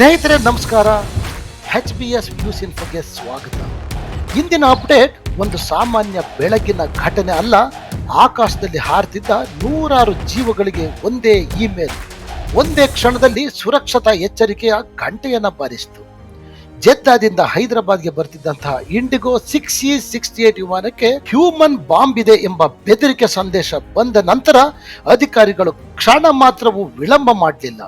ಸ್ನೇಹಿತರೆ, ನಮಸ್ಕಾರ. H B S news ಇನ್ಫೋಗೆ ಸ್ವಾಗತ. ಇಂದಿನ ಅಪ್ಡೇಟ್, ಒಂದು ಸಾಮಾನ್ಯ ಬೆಳಗಿನ ಘಟನೆ ಅಲ್ಲ, ಆಕಾಶದಲ್ಲಿ ಹಾರುತ್ತಿದ್ದ ನೂರಾರು ಜೀವಗಳಿಗೆ ಒಂದೇ ಇಮೇಲ್. ಒಂದೇ ಕ್ಷಣದಲ್ಲಿ ಸುರಕ್ಷತಾ ಎಚ್ಚರಿಕೆಯ ಗಂಟೆಯನ್ನ ಬಾರಿಸಿತು. ಜೆದ್ದಾದಿಂದ ಹೈದರಾಬಾದ್ಗೆ ಬರ್ತಿದ್ದಂತಹ IndiGo six E sixty eight ವಿಮಾನಕ್ಕೆ ಹ್ಯೂಮನ್ ಬಾಂಬ್ ಇದೆ ಎಂಬ ಬೆದರಿಕೆ ಸಂದೇಶ ಬಂದ ನಂತರ ಅಧಿಕಾರಿಗಳು ಕ್ಷಣ ಮಾತ್ರವೂ ವಿಳಂಬ ಮಾಡಲಿಲ್ಲ.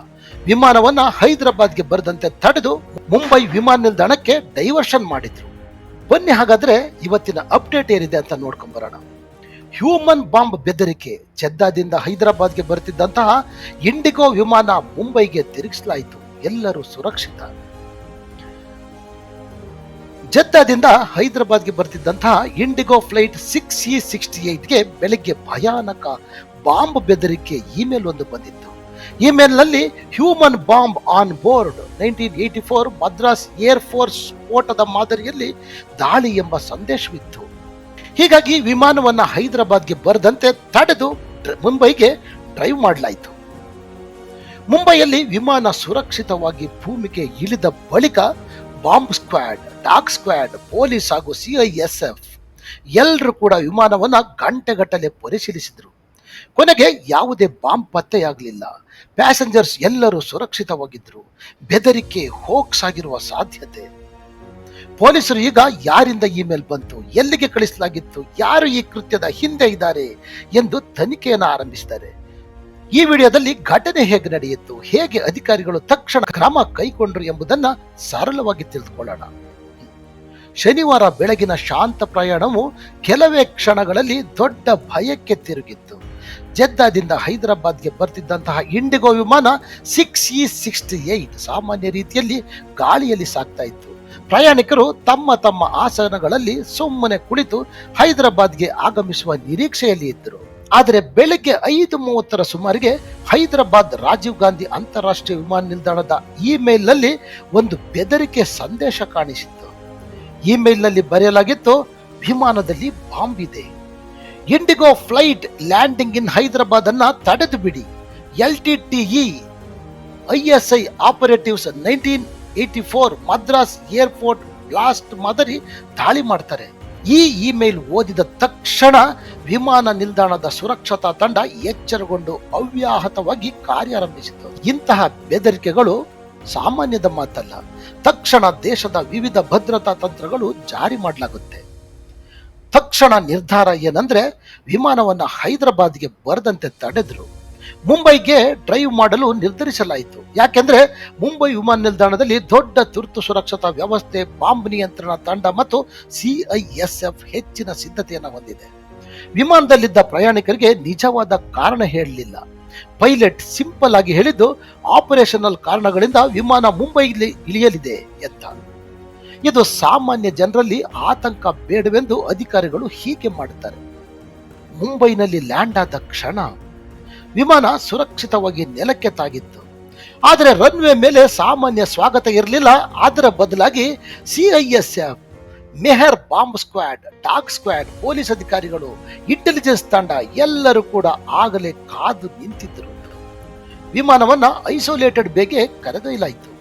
ವಿಮಾನವನ್ನ ಹೈದರಾಬಾದ್ಗೆ ಬರದಂತೆ ತಡೆದು ಮುಂಬೈ ವಿಮಾನ ನಿಲ್ದಾಣಕ್ಕೆ ಡೈವರ್ಷನ್ ಮಾಡಿದ್ರು. ಬನ್ನಿ ಹಾಗಾದ್ರೆ ಇವತ್ತಿನ ಅಪ್ಡೇಟ್ ಏನಿದೆ ಅಂತ ನೋಡ್ಕೊಂಡ್ ಬರೋಣ. ಹ್ಯೂಮನ್ ಬಾಂಬ್ ಬೆದರಿಕೆ ಜೆದ್ದಾದಿಂದ ಹೈದರಾಬಾದ್ಗೆ ಬರುತ್ತಿದ್ದಂತಹ ಇಂಡಿಗೋ ವಿಮಾನ ಮುಂಬೈಗೆ ತಿರುಗಿಸಲಾಯಿತು. ಎಲ್ಲರೂ ಸುರಕ್ಷಿತ. ಜೆದ್ದಾದಿಂದ ಹೈದರಾಬಾದ್ಗೆ ಬರ್ತಿದ್ದಂತಹ IndiGo flight six E sixty ಏಟ್ಗೆ ಬೆಳಗ್ಗೆ ಭಯಾನಕ ಬಾಂಬ್ ಬೆದರಿಕೆ ಇಮೇಲ್ ಒಂದು ಬಂದಿತ್ತು. ಇಮೇಲ್ನಲ್ಲಿ human bomb on board nineteen eighty four Madras air force ಸ್ಫೋಟದ ಮಾದರಿಯಲ್ಲಿ ದಾಳಿ ಎಂಬ ಸಂದೇಶವಿತ್ತು. ಹೀಗಾಗಿ ವಿಮಾನವನ್ನು ಹೈದರಾಬಾದ್ಗೆ ಬರದಂತೆ ತಡೆದು ಮುಂಬೈಗೆ ಡ್ರೈವ್ ಮಾಡಲಾಯಿತು. ಮುಂಬೈಯಲ್ಲಿ ವಿಮಾನ ಸುರಕ್ಷಿತವಾಗಿ ಭೂಮಿಗೆ ಇಳಿದ ಬಳಿಕ bomb squad dog squad, police ಹಾಗೂ ಸಿಐಎಸ್ಎಫ್ ಎಲ್ಲರೂ ಕೂಡ ವಿಮಾನವನ್ನು ಗಂಟೆಗಟ್ಟಲೆ ಪರಿಶೀಲಿಸಿದ್ರು. ಕೊನೆಗೆ ಯಾವುದೇ ಬಾಂಬ್ ಪತ್ತೆಯಾಗಲಿಲ್ಲ. ಪ್ಯಾಸೆಂಜರ್ಸ್ ಎಲ್ಲರೂ ಸುರಕ್ಷಿತವಾಗಿದ್ದರು ಬೆದರಿಕೆ ಹೋಕ್ಸ್ ಆಗಿರುವ ಸಾಧ್ಯತೆ. ಪೊಲೀಸರು ಈಗ ಯಾರಿಂದ ಇಮೇಲ್ ಬಂತು, ಎಲ್ಲಿಗೆ ಕಳಿಸಲಾಗಿತ್ತು, ಯಾರು ಈ ಕೃತ್ಯದ ಹಿಂದೆ ಇದ್ದಾರೆ ಎಂದು ತನಿಖೆಯನ್ನು ಆರಂಭಿಸಿದ್ದಾರೆ. ಈ ವಿಡಿಯೋದಲ್ಲಿ ಘಟನೆ ಹೇಗೆ ನಡೆಯಿತು, ಹೇಗೆ ಅಧಿಕಾರಿಗಳು ತಕ್ಷಣ ಕ್ರಮ ಕೈಗೊಂಡರು ಎಂಬುದನ್ನ ಸರಳವಾಗಿ ತಿಳಿದುಕೊಳ್ಳೋಣ. ಶನಿವಾರ ಬೆಳಗಿನ ಶಾಂತ ಪ್ರಯಾಣವು ಕೆಲವೇ ಕ್ಷಣಗಳಲ್ಲಿ ದೊಡ್ಡ ಭಯಕ್ಕೆ ತಿರುಗಿತ್ತು. ಜೆದ್ದಾದಿಂದ ಹೈದರಾಬಾದ್ಗೆ ಬರ್ತಿದ್ದಂತಹ ಇಂಡಿಗೋ ವಿಮಾನ ಸಿಕ್ಸ್ ಇ ಸಿಕ್ಸ್ಟಿ ಏಟ್ ಸಾಮಾನ್ಯ ರೀತಿಯಲ್ಲಿ ಗಾಳಿಯಲ್ಲಿ ಸಾಗ್ತಾ ಇತ್ತು. ಪ್ರಯಾಣಿಕರು ತಮ್ಮ ತಮ್ಮ ಆಸನಗಳಲ್ಲಿ ಸುಮ್ಮನೆ ಕುಳಿತು ಹೈದರಾಬಾದ್ಗೆ ಆಗಮಿಸುವ ನಿರೀಕ್ಷೆಯಲ್ಲಿ ಇದ್ದರು. ಆದರೆ ಬೆಳಗ್ಗೆ ಐದು ಮೂವತ್ತರ ಸುಮಾರಿಗೆ ಹೈದರಾಬಾದ್ ರಾಜೀವ್ ಗಾಂಧಿ ಅಂತಾರಾಷ್ಟ್ರೀಯ ವಿಮಾನ ನಿಲ್ದಾಣದ ಇಮೇಲ್ನಲ್ಲಿ ಒಂದು ಬೆದರಿಕೆ ಸಂದೇಶ ಕಾಣಿಸಿತ್ತು. ಇಮೇಲ್ನಲ್ಲಿ ಬರೆಯಲಾಗಿತ್ತು, ವಿಮಾನದಲ್ಲಿ ಬಾಂಬ್ ಇದೆ. IndiGo flight landing in Hyderabad ಅನ್ನ ತಡೆದು ಬಿಡಿ L T TE ISI operatives nineteen eighty four Madras airport blast ಮಾದರಿ ದಾಳಿ ಮಾಡ್ತಾರೆ. ಈ ಇಮೇಲ್ ಓದಿದ ತಕ್ಷಣ ವಿಮಾನ ನಿಲ್ದಾಣದ ಸುರಕ್ಷತಾ ತಂಡ ಎಚ್ಚರಗೊಂಡು ಅವ್ಯಾಹತವಾಗಿ ಕಾರ್ಯಾರಂಭಿಸಿತು. ಇಂತಹ ಬೆದರಿಕೆಗಳು ಸಾಮಾನ್ಯದ ಮಾತಲ್ಲ. ತಕ್ಷಣ ದೇಶದ ವಿವಿಧ ಭದ್ರತಾ ತಂತ್ರಗಳು ಜಾರಿ ಮಾಡಲಾಗುತ್ತೆ. ತಕ್ಷಣ ನಿರ್ಧಾರ ಏನಂದ್ರೆ ವಿಮಾನವನ್ನು ಹೈದರಾಬಾದ್ಗೆ ಬರದಂತೆ ತಡೆದ್ರು. ಮುಂಬೈಗೆ ಡ್ರೈವ್ ಮಾಡಲು ನಿರ್ಧರಿಸಲಾಯಿತು. ಯಾಕೆಂದ್ರೆ ಮುಂಬೈ ವಿಮಾನ ನಿಲ್ದಾಣದಲ್ಲಿ ದೊಡ್ಡ ತುರ್ತು ಸುರಕ್ಷತಾ ವ್ಯವಸ್ಥೆ, ಬಾಂಬ್ ನಿಯಂತ್ರಣ ತಂಡ ಮತ್ತು ಸಿಐಎಸ್ಎಫ್ ಹೆಚ್ಚಿನ ಸಿದ್ಧತೆಯನ್ನು ಹೊಂದಿದೆ. ವಿಮಾನದಲ್ಲಿದ್ದ ಪ್ರಯಾಣಿಕರಿಗೆ ನಿಜವಾದ ಕಾರಣ ಹೇಳಲಿಲ್ಲ. ಪೈಲಟ್ ಸಿಂಪಲ್ ಆಗಿ ಹೇಳಿದ್ದು, ಆಪರೇಷನಲ್ ಕಾರಣಗಳಿಂದ ವಿಮಾನ ಮುಂಬೈಲಿ ಇಳಿಯಲಿದೆ ಅಂತ ಇದು ಸಾಮಾನ್ಯ ಜನರಲ್ಲಿ ಆತಂಕ ಬೇಡವೆಂದು ಅಧಿಕಾರಿಗಳು ಹೀಗೆ ಮಾಡುತ್ತಾರೆ. ಮುಂಬೈನಲ್ಲಿ ಲ್ಯಾಂಡ್ ಆದ ಕ್ಷಣ ವಿಮಾನ ಸುರಕ್ಷಿತವಾಗಿ ನೆಲಕ್ಕೆ ತಾಗಿತ್ತು. ಆದರೆ ರನ್ವೇ ಮೇಲೆ ಸಾಮಾನ್ಯ ಸ್ವಾಗತ ಇರಲಿಲ್ಲ. ಅದರ ಬದಲಾಗಿ CISF Meher bomb squad, dog squad, police ಅಧಿಕಾರಿಗಳು, ಇಂಟೆಲಿಜೆನ್ಸ್ ತಂಡ ಎಲ್ಲರೂ ಕೂಡ ಆಗಲೇ ಕಾದು ನಿಂತಿದ್ದರು. ವಿಮಾನವನ್ನು ಐಸೋಲೇಟೆಡ್ ಬೇಗೆ ಕರೆದೊಯ್ಯಲಾಯಿತು.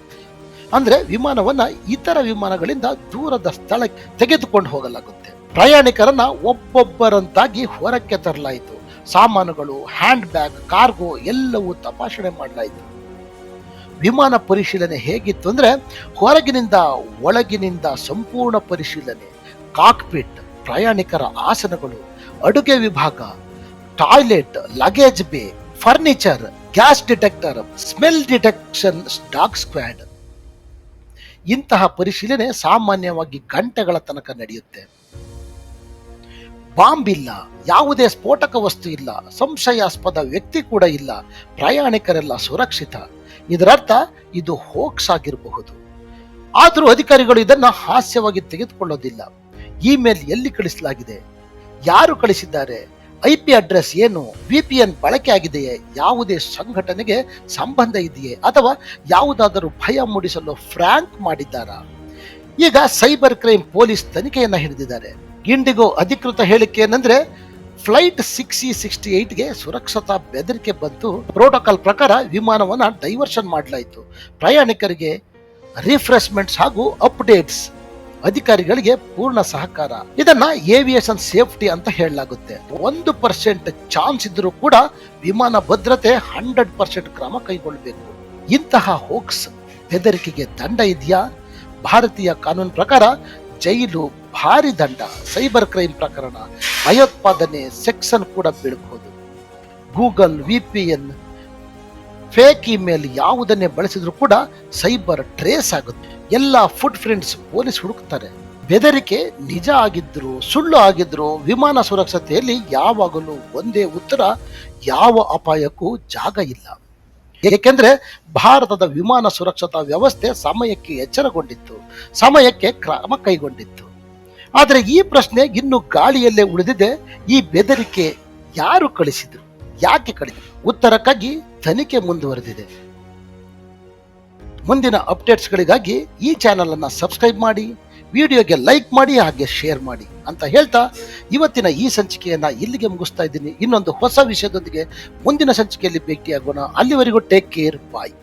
ಅಂದ್ರೆ ವಿಮಾನವನ್ನ ಇತರ ವಿಮಾನಗಳಿಂದ ದೂರದ ಸ್ಥಳಕ್ಕೆ ತೆಗೆದುಕೊಂಡು ಹೋಗಲಾಗುತ್ತೆ. ಪ್ರಯಾಣಿಕರನ್ನ ಒಬ್ಬೊಬ್ಬರಂತಾಗಿ ಹೊರಕ್ಕೆ ತರಲಾಯಿತು. ಸಾಮಾನುಗಳು ಹ್ಯಾಂಡ್ ಬ್ಯಾಗ್ ಕಾರ್ಗೋ ಎಲ್ಲವೂ ತಪಾಸಣೆ ಮಾಡಲಾಯಿತು. ವಿಮಾನ ಪರಿಶೀಲನೆ ಹೇಗಿತ್ತು ಅಂದ್ರೆ ಹೊರಗಿನಿಂದ ಒಳಗಿನಿಂದ ಸಂಪೂರ್ಣ ಪರಿಶೀಲನೆ, ಕಾಕ್ಪಿಟ್, ಪ್ರಯಾಣಿಕರ ಆಸನಗಳು, ಅಡುಗೆ ವಿಭಾಗ, toilet, luggage bay, furniture, gas detector, smell detection, dog squad ಇಂತಹ ಪರಿಶೀಲನೆ ಸಾಮಾನ್ಯವಾಗಿ ಗಂಟೆಗಳ ತನಕ ನಡೆಯುತ್ತೆ. ಬಾಂಬ್ ಇಲ್ಲ, ಯಾವುದೇ ಸ್ಫೋಟಕ ವಸ್ತು ಇಲ್ಲ, ಸಂಶಯಾಸ್ಪದ ವ್ಯಕ್ತಿ ಕೂಡ ಇಲ್ಲ, ಪ್ರಯಾಣಿಕರೆಲ್ಲ ಸುರಕ್ಷಿತ. ಇದರರ್ಥ ಇದು ಹೋಕ್ಸ್ ಆಗಿರಬಹುದು. ಆದರೂ ಅಧಿಕಾರಿಗಳು ಇದನ್ನ ಹಾಸ್ಯವಾಗಿ ತೆಗೆದುಕೊಳ್ಳೋದಿಲ್ಲ. ಇಮೇಲ್ ಎಲ್ಲಿ ಕಳಿಸಲಾಗಿದೆ? ಯಾರು ಕಳಿಸಿದ್ದಾರೆ? ಐ ಪಿ ಅಡ್ರೆಸ್ ಏನು ವಿಪಿಎನ್ ಬಳಕೆ ಆಗಿದೆಯೇ, ಯಾವುದೇ ಸಂಘಟನೆಗೆ ಸಂಬಂಧ ಇದೆಯೇ, ಅಥವಾ ಯಾವುದಾದರೂ ಭಯ ಮೂಡಿಸಲು ಫ್ರಾಂಕ್ ಮಾಡಿದ್ದಾರಾ? ಈಗ ಸೈಬರ್ ಕ್ರೈಮ್ ಪೊಲೀಸ್ ತನಿಖೆಯನ್ನ ಹಿಡಿದಿದ್ದಾರೆ. ಇಂಡಿಗೋ ಅಧಿಕೃತ ಹೇಳಿಕೆ ಏನಂದ್ರೆ, ಫ್ಲೈಟ್ ಸಿಕ್ಸ್ ಸಿಕ್ಸ್ಟಿ ಏಟ್ಗೆ ಸುರಕ್ಷತಾ ಬೆದರಿಕೆ ಬಂತು. ಪ್ರೋಟೋಕಾಲ್ ಪ್ರಕಾರ ವಿಮಾನವನ್ನ ಡೈವರ್ಷನ್ ಮಾಡಲಾಯಿತು. ಪ್ರಯಾಣಿಕರಿಗೆ ರಿಫ್ರೆಶ್ಮೆಂಟ್ಸ್ ಹಾಗೂ ಅಪ್ಡೇಟ್ಸ್ ಅಧಿಕಾರಿಗಳಿಗೆ ಪೂರ್ಣ ಸಹಕಾರ. ಇದನ್ನ ಏವಿಯೇಷನ್ ಸೇಫ್ಟಿ ಅಂತ ಹೇಳಲಾಗುತ್ತೆ. ಒಂದು ಪರ್ಸೆಂಟ್ ಚಾನ್ಸ್ ಇದ್ರೂ ಕೂಡ ವಿಮಾನ ಭದ್ರತೆ ಹಂಡ್ರೆಡ್ ಪರ್ಸೆಂಟ್ ಕ್ರಮ ಕೈಗೊಳ್ಳಬೇಕು. ಇಂತಹ ಹೋಕ್ಸ್ ಬೆದರಿಕೆಗೆ ದಂಡ ಇದೆಯಾ? ಭಾರತೀಯ ಕಾನೂನು ಪ್ರಕಾರ ಜೈಲು ಭಾರಿ ದಂಡ. ಸೈಬರ್ ಕ್ರೈಮ್ ಪ್ರಕರಣ ಭಯೋತ್ಪಾದನೆ ಸೆಕ್ಷನ್ ಕೂಡ ಬೀಳಬಹುದು ಗೂಗಲ್, ವಿಪಿಎನ್ ಫೇಕ್ ಇಮೇಲ್ ಯಾವುದನ್ನೇ ಬಳಸಿದ್ರು ಕೂಡ ಸೈಬರ್ ಟ್ರೇಸ್ ಆಗುತ್ತೆ. ಎಲ್ಲ ಫುಟ್ ಪ್ರಿಂಟ್ಸ್ ಪೊಲೀಸ್ ಹುಡುಕ್ತಾರೆ. ಬೆದರಿಕೆ ನಿಜ ಆಗಿದ್ರು ಸುಳ್ಳು ಆಗಿದ್ರು ವಿಮಾನ ಸುರಕ್ಷತೆಯಲ್ಲಿ ಯಾವಾಗಲೂ ಒಂದೇ ಉತ್ತರ, ಯಾವ ಅಪಾಯಕ್ಕೂ ಜಾಗ ಇಲ್ಲ. ಏಕೆಂದ್ರೆ ಭಾರತದ ವಿಮಾನ ಸುರಕ್ಷತಾ ವ್ಯವಸ್ಥೆ ಸಮಯಕ್ಕೆ ಎಚ್ಚರಗೊಂಡಿತ್ತು, ಸಮಯಕ್ಕೆ ಕ್ರಮ ಕೈಗೊಂಡಿತ್ತು. ಆದರೆ ಈ ಪ್ರಶ್ನೆ ಇನ್ನು ಗಾಳಿಯಲ್ಲೇ ಉಳಿದಿದೆ. ಈ ಬೆದರಿಕೆ ಯಾರು ಕಳಿಸಿದ್ರು? ಯಾಕೆ ಕಳಿಸಿದ್ರು ಉತ್ತರಕ್ಕಾಗಿ ತನಿಖೆ ಮುಂದುವರೆದಿದೆ. ಮುಂದಿನ ಅಪ್ಡೇಟ್ಸ್ಗಳಿಗಾಗಿ ಈ ಚಾನಲ್ ಅನ್ನ ಸಬ್ಸ್ಕ್ರೈಬ್ ಮಾಡಿ, ವಿಡಿಯೋಗೆ ಲೈಕ್ ಮಾಡಿ, ಹಾಗೆ ಶೇರ್ ಮಾಡಿ ಅಂತ ಹೇಳ್ತಾ ಇವತ್ತಿನ ಈ ಸಂಚಿಕೆಯನ್ನ ಇಲ್ಲಿಗೆ ಮುಗಿಸ್ತಾ ಇದ್ದೀನಿ. ಇನ್ನೊಂದು ಹೊಸ ವಿಷಯದೊಂದಿಗೆ ಮುಂದಿನ ಸಂಚಿಕೆಯಲ್ಲಿ ಭೇಟಿಯಾಗೋಣ. ಅಲ್ಲಿವರೆಗೂ ಟೇಕ್ ಕೇರ್ ಬಾಯ್